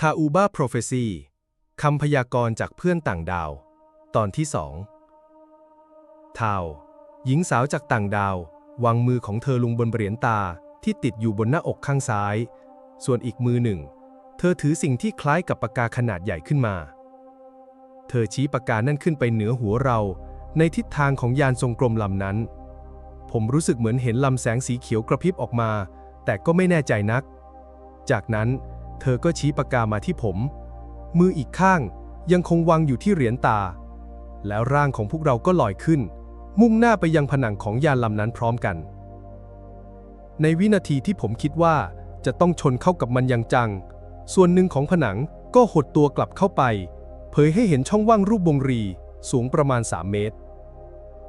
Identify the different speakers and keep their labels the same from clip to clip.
Speaker 1: ทาอูบาโปรเฟซีคำพยากรณ์จากเพื่อนต่างดาว ตอนที่สองทาว หญิงสาวจากต่างดาว วางมือของเธอลงบนเหรียญตาที่ติดอยู่บนหน้าอกข้างซ้าย ส่วนอีกมือหนึ่ง เธอถือสิ่งที่คล้ายกับปากกาขนาดใหญ่ขึ้นมา เธอชี้ปากกานั่นขึ้นไปเหนือหัวเราในทิศทางของยานทรงกลมลำนั้น ผมรู้สึกเหมือนเห็นลำแสงสีเขียวกระพริบออกมา แต่ก็ไม่แน่ใจนัก จากนั้นเเธอก็ชี้ปากกามาที่ผม มืออีกข้างยังคงวางอยู่ที่เหรียญตา แล้วร่างของพวกเราก็ลอยขึ้น มุ่งหน้าไปยังผนังของยานลำนั้นพร้อมกัน ในวินาทีที่ผมคิดว่าจะต้องชนเข้ากับมันอย่างจัง ส่วนหนึ่งของผนังก็หดตัวกลับเข้าไป เผยให้เห็นช่องว่างรูปวงรี สูงประมาณ 3 เมตร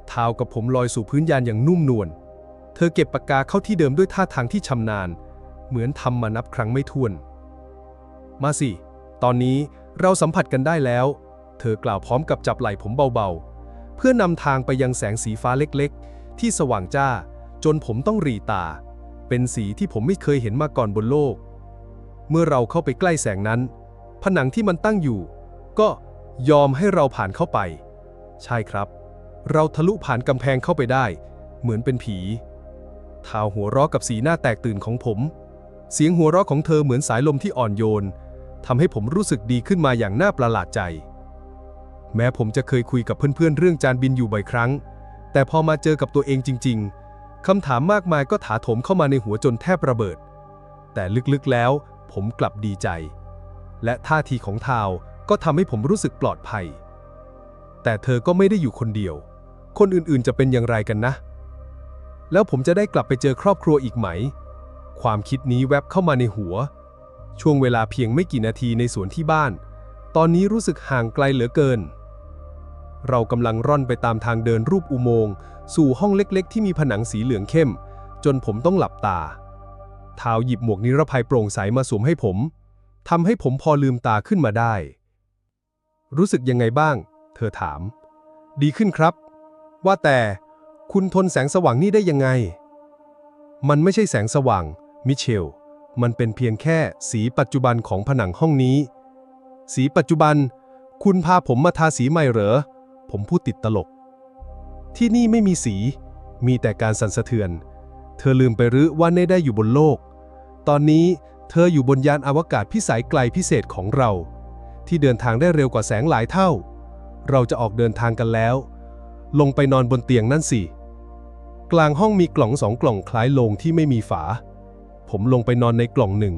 Speaker 1: เท้ากับผมลอยสู่พื้นยานอย่างนุ่มนวล เธอเก็บปากกาเข้าที่เดิมด้วยท่าทางที่ชำนาญ เหมือนทำมานับครั้งไม่ถ้วน มาสิ ตอนนี้เราสัมผัสกันได้แล้ว เธอกล่าวพร้อมกับจับไหล่ผมเบาๆ เพื่อนำทางไปยังแสงสีฟ้าเล็กๆ ที่สว่างจ้า จนผมต้องหรีตา เป็นสีที่ผมไม่เคยเห็นมาก่อนบนโลก เมื่อเราเข้าไปใกล้แสงนั้น ผนังที่มันตั้งอยู่ ก็ยอมให้เราผ่านเข้าไป ใช่ครับ เราทะลุผ่านกำแพงเข้าไปได้ เหมือนเป็นผีทาวหัวเราะกับสีหน้าแตกตื่นของผม เสียงหัวเราะของเธอเหมือนสายลมที่อ่อนโยน ทำให้ผมรู้สึกดีขึ้นมาอย่างน่าประหลาดใจ แม้ผมจะเคยคุยกับเพื่อนๆเรื่องจานบินอยู่บ่อยครั้ง แต่พอมาเจอกับตัวเองจริง ๆคำถามมากมายก็ถาโถมเข้ามาในหัวจนแทบระเบิด แต่ลึกๆแล้วผมกลับดีใจ และท่าทีของทาวก็ทำให้ผมรู้สึกปลอดภัย แต่เธอก็ไม่ได้อยู่คนเดียว คนอื่นๆจะเป็นอย่างไรกันนะ แล้วผมจะได้กลับไปเจอครอบครัวอีกไหม ความคิดนี้แวบเข้ามาในหัว ช่วงเวลาเพียงไม่กี่นาทีในสวนที่บ้าน ตอนนี้รู้สึกห่างไกลเหลือเกิน เรากำลังร่อนไปตามทางเดินรูปอุโมงค์สู่ห้องเล็กๆ ที่มีผนังสีเหลืองเข้ม จนผมต้องหลับตาเท้าหยิบหมวกนิรภัยโปร่งใสมาสวมให้ผมทำให้ผมพอลืมตาขึ้นมาได้ รู้สึกยังไงบ้าง เธอถาม ดีขึ้นครับ ว่าแต่คุณทนแสงสว่างนี่ได้ยังไง มันไม่ใช่แสงสว่าง มิเชล มันเป็นเพียงแค่สีปัจจุบันของผนังห้องนี้ สีปัจจุบัน คุณพาผมมาทาสีใหม่เหรอ ผมพูดติดตลก ที่นี่ไม่มีสี มีแต่การสั่นสะเทือน เธอลืมไปหรือว่าเน่ได้อยู่บนโลก ตอนนี้เธออยู่บนยานอวกาศพิสัยไกลพิเศษของเรา ที่เดินทางได้เร็วกว่าแสงหลายเท่า เราจะออกเดินทางกันแล้ว ลงไปนอนบนเตียงนั่นสิ กลางห้องมีกล่องสองกล่องคล้ายโลงที่ไม่มีฝา ผมลงไปนอนในกล่องหนึ่ง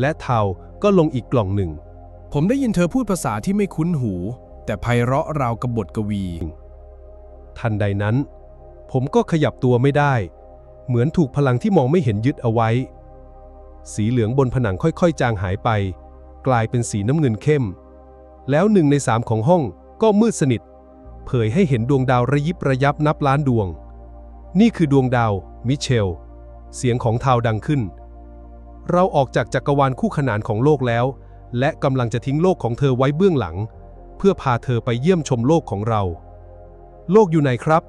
Speaker 1: และเทาก็ลงอีกกล่องหนึ่ง
Speaker 2: ผมได้ยินเธอพูดภาษาที่ไม่คุ้นหู แต่ไพเราะราวกับบทกวี
Speaker 1: ทันใดนั้น ผมก็ขยับตัวไม่ได้ เหมือนถูกพลังที่มองไม่เห็นยึดเอาไว้ สีเหลืองบนผนังค่อยๆ จางหายไป กลายเป็นสีน้ำเงินเข้ม แล้วหนึ่งในสามของห้องก็มืดสนิท เผยให้เห็นดวงดาวระยิบระยับนับล้านดวง นี่คือดวงดาว มิเชล เสียงของทาวดังขึ้น เราออกจากจักรวาลคู่ขนานของโลกแล้ว และกำลังจะทิ้งโลกของเธอไว้เบื้องหลัง เพื่อพาเธอไปเยี่ยมชมโลกของเรา โลกอยู่ไหนครับ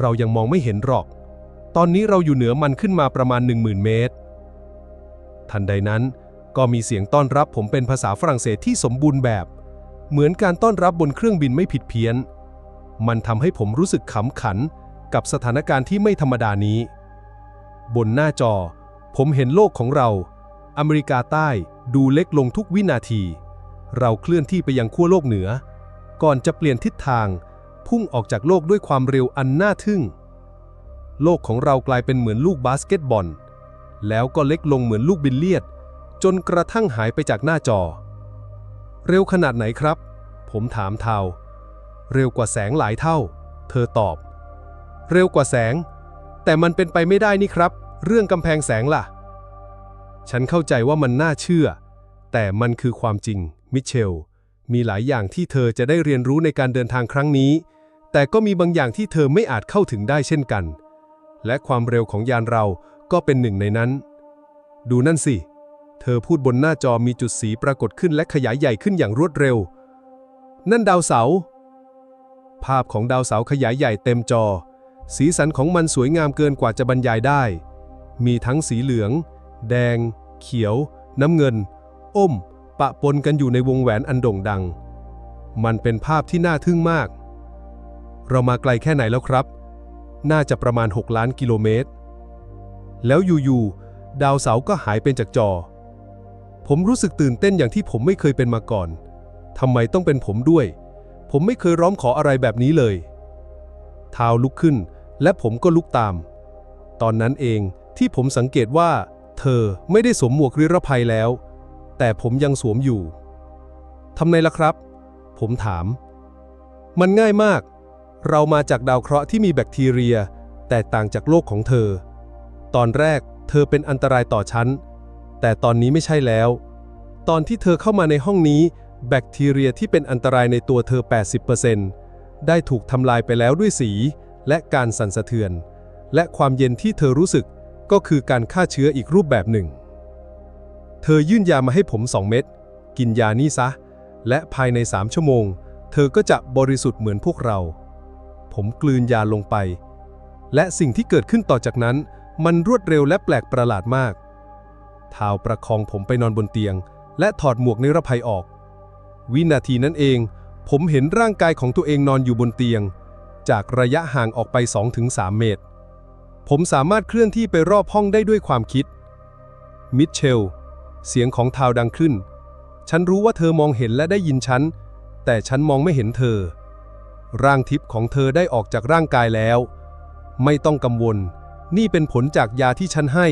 Speaker 1: เรายังมองไม่เห็นหรอก ตอนนี้เราอยู่เหนือมันขึ้นมาประมาณ 10,000 เมตร ทันใดนั้นก็มีเสียงต้อนรับผมเป็นภาษาฝรั่งเศสที่สมบูรณ์แบบ เหมือนการต้อนรับบนเครื่องบินไม่ผิดเพี้ยน มันทำให้ผมรู้สึกขำขันกับสถานการณ์ที่ไม่ธรรมดานี้ บนหน้าจอ ผมเห็นโลกของเรา อเมริกาใต้ดูเล็กลงทุกวินาที เราเคลื่อนที่ไปยังขั้วโลกเหนือ ก่อนจะเปลี่ยนทิศทาง พุ่งออกจากโลกด้วยความเร็วอันน่าทึ่ง โลกของเรากลายเป็นเหมือนลูกบาสเกตบอล แล้วก็เล็กลงเหมือนลูกบิลเลียด จนกระทั่งหายไปจากหน้าจอ เร็วขนาดไหนครับ ผมถามเทาเร็วกว่าแสงหลายเท่า เธอตอบ เร็วกว่าแสง แต่มันเป็นไปไม่ได้นี่ครับ เรื่องกำแพงแสงล่ะ ฉันเข้าใจว่ามันน่าเชื่อ แต่มันคือความจริง มิเชล มีหลายอย่างที่เธอจะได้เรียนรู้ในการเดินทางครั้งนี้ แต่ก็มีบางอย่างที่เธอไม่อาจเข้าถึงได้เช่นกัน และความเร็วของยานเราก็เป็นหนึ่งในนั้น ดูนั่นสิ เธอพูดบนหน้าจอมีจุดสีปรากฏขึ้นและขยายใหญ่ขึ้นอย่างรวดเร็ว นั่นดาวเสาร์ภาพของดาวเสาร์ขยายใหญ่เต็มจอ สีสันของมันสวยงามเกินกว่าจะบรรยายได้ มีทั้งสีเหลือง แดง เขียว น้ำเงินอมปะปนกันอยู่ในวงแหวนอันโด่งดัง มันเป็นภาพที่น่าทึ่งมาก เรามาไกลแค่ไหนแล้วครับ น่าจะประมาณ 6 ล้านกิโลเมตร แล้วอยู่ๆ ดาวเสาร์ก็หายเป็นจากจอ ผมรู้สึกตื่นเต้นอย่างที่ผมไม่เคยเป็นมาก่อนทำไมต้องเป็นผมด้วย ผมไม่เคยร้องขออะไรแบบนี้เลยเท้าลุกขึ้น และผมก็ลุกตาม ตอนนั้นเอง ที่ผมสังเกตว่า เธอไม่ได้สวมหมวกนิรภัยแล้ว แต่ผมยังสวมอยู่ทำไมล่ะครับ ผมถาม มันง่ายมาก เรามาจากดาวเคราะห์ที่มีแบคทีเรีย แตกต่างจากโลกของเธอ ตอนแรกเธอเป็นอันตรายต่อฉัน แต่ตอนนี้ไม่ใช่แล้ว ตอนที่เธอเข้ามาในห้องนี้ แบคทีเรียที่เป็นอันตรายในตัวเธอ 80%ได้ถูกทำลายไปแล้วด้วยสี และการสั่นสะเทือน และความเย็นที่เธอรู้สึก ก็คือการฆ่าเชื้ออีกรูปแบบหนึ่ง เธอยื่นยามาให้ผม 2 เม็ด กินยานี่ซะ และภายใน 3 ชั่วโมง เธอก็จะบริสุทธิ์เหมือนพวกเรา ผมกลืนยาลงไป และสิ่งที่เกิดขึ้นต่อจากนั้น มันรวดเร็วและแปลกประหลาดมากเท้าประคองผมไปนอนบนเตียง และถอดหมวกนิรภัยออก วินาทีนั้นเอง ผมเห็นร่างกายของตัวเองนอนอยู่บนเตียง จากระยะห่างออกไป 2-3 เมตร ผมสามารถเคลื่อนที่ไปรอบห้องได้ด้วยความคิด มิเชล เสียงของทาวดังขึ้น ฉันรู้ว่าเธอมองเห็นและได้ยินฉัน แต่ฉันมองไม่เห็นเธอ ร่างทิพย์ของเธอได้ออกจากร่างกายแล้ว ไม่ต้องกังวล นี่เป็นผลจากยาที่ฉันให้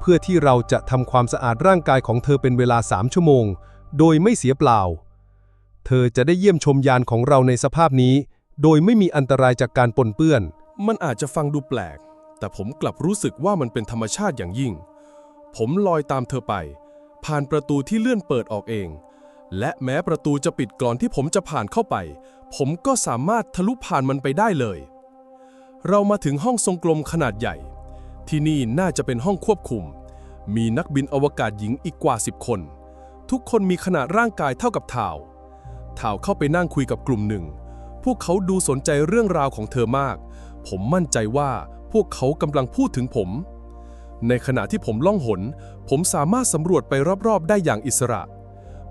Speaker 1: เพื่อที่เราจะทำความสะอาดร่างกายของเธอเป็นเวลาสามชั่วโมง โดยไม่เสียเปล่า เธอจะได้เยี่ยมชมยานของเราในสภาพนี้ โดยไม่มีอันตรายจากการปนเปื้อน
Speaker 2: มันอาจจะฟังดูแปลก แต่ผมกลับรู้สึกว่ามันเป็นธรรมชาติอย่างยิ่ง ผมลอยตามเธอไป ผ่านประตูที่เลื่อนเปิดออกเอง และแม้ประตูจะปิดก่อนที่ผมจะผ่านเข้าไป ผมก็สามารถทะลุผ่านมันไปได้เลย เรามาถึงห้องทรงกลมขนาดใหญ่ ที่นี่น่าจะเป็นห้องควบคุม มีนักบินอวกาศหญิงอีกกว่า 10 คน ทุกคนมีขนาดร่างกายเท่ากับเท่าวท่าเข้าไปนั่งคุยกับกลุ่มหนึ่ง พวกเขาดูสนใจเรื่องราวของเธอมาก ผมมั่นใจว่า พวกเขากำลังพูดถึงผม ในขณะที่ผมล่องหน ผมสามารถสำรวจไปรอบๆ ได้อย่างอิสระ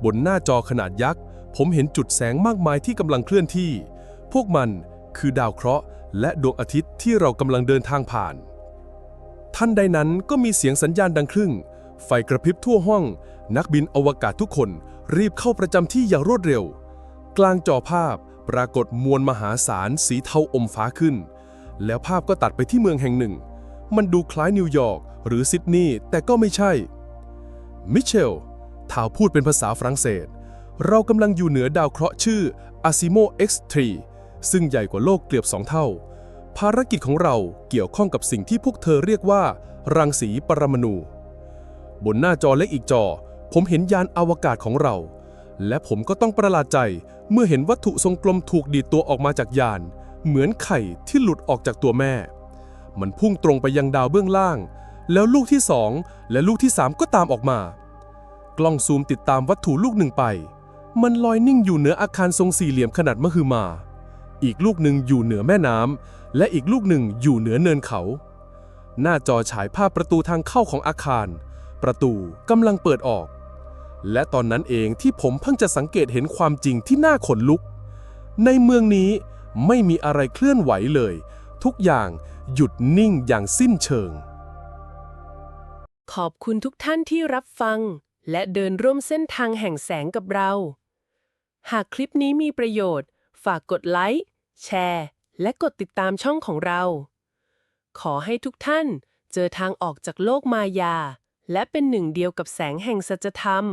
Speaker 2: บนหน้าจอขนาดยักษ์ ผมเห็นจุดแสงมากมายที่กำลังเคลื่อนที่ พวกมันคือดาวเคราะห์ และดวงอาทิตย์ที่เรากำลังเดินทางผ่าน ท่านใดนั้นก็มีเสียงสัญญาณดังครึ่ง ไฟกระพริบทั่วห้อง นักบินอวกาศทุกคนรีบเข้าประจำที่อย่างรวดเร็ว กลางจอภาพปรากฏมวลมหาศาลสีเทาอมฟ้าขึ้น แล้วภาพก็ตัดไปที่เมืองแห่งหนึ่ง มันดูคล้ายนิวยอร์กหรือซิดนีย์แต่ก็ไม่ใช่ มิเชลทาวพูดเป็นภาษาฝรั่งเศส เรากำลังอยู่เหนือดาวเคราะห์ชื่อ Asimo X3 ซึ่งใหญ่กว่าโลกเกือบสองเท่า ภารกิจของเราเกี่ยวข้องกับสิ่งที่พวกเธอเรียกว่า รังสีปรมาณู บนหน้าจอเล็กอีกจอ ผมเห็นยานอวกาศของเรา และผมก็ต้องประหลาดใจเมื่อเห็นวัตถุทรงกลมถูกดีดตัวออกมาจากยาน เหมือนไข่ที่หลุดออกจากตัวแม่ มันพุ่งตรงไปยังดาวเบื้องล่าง แล้วลูกที่สองและลูกที่สามก็ตามออกมา กล้องซูมติดตามวัตถุลูกหนึ่งไป มันลอยนิ่งอยู่เหนืออาคารทรงสี่เหลี่ยมขนาดมหึมา อีกลูกหนึ่งอยู่เหนือแม่น้ำและอีกลูกหนึ่งอยู่เหนือเนินเขา หน้าจอฉายภาพประตูทางเข้าของอาคาร ประตูกำลังเปิดออก และตอนนั้นเองที่ผมเพิ่งจะสังเกตเห็นความจริงที่น่าขนลุก ในเมืองนี้ ไม่มีอะไรเคลื่อนไหวเลย ทุกอย่างหยุดนิ่งอย่างสิ้นเชิง
Speaker 3: ขอบคุณทุกท่านที่รับฟัง และเดินร่วมเส้นทางแห่งแสงกับเรา หากคลิปนี้มีประโยชน์ ฝากกดไลค์ แชร์ และกดติดตามช่องของเรา ขอให้ทุกท่านเจอทางออกจากโลกมายา และเป็นหนึ่งเดียวกับแสงแห่งสัจธรรม